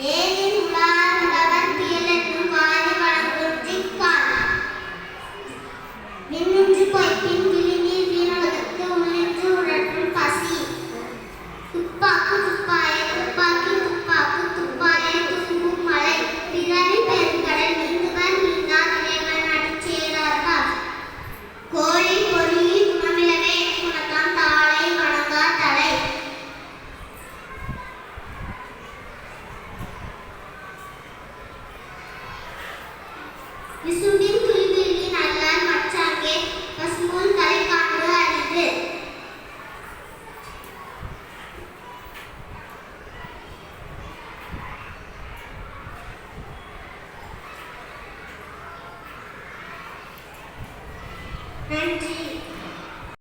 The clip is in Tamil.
¿Qué? விசும்பின் துய்துள்ளி நல்லார் மச்சாக்கே பசுமூன் தலை காண்பு அரிது. நன்றி.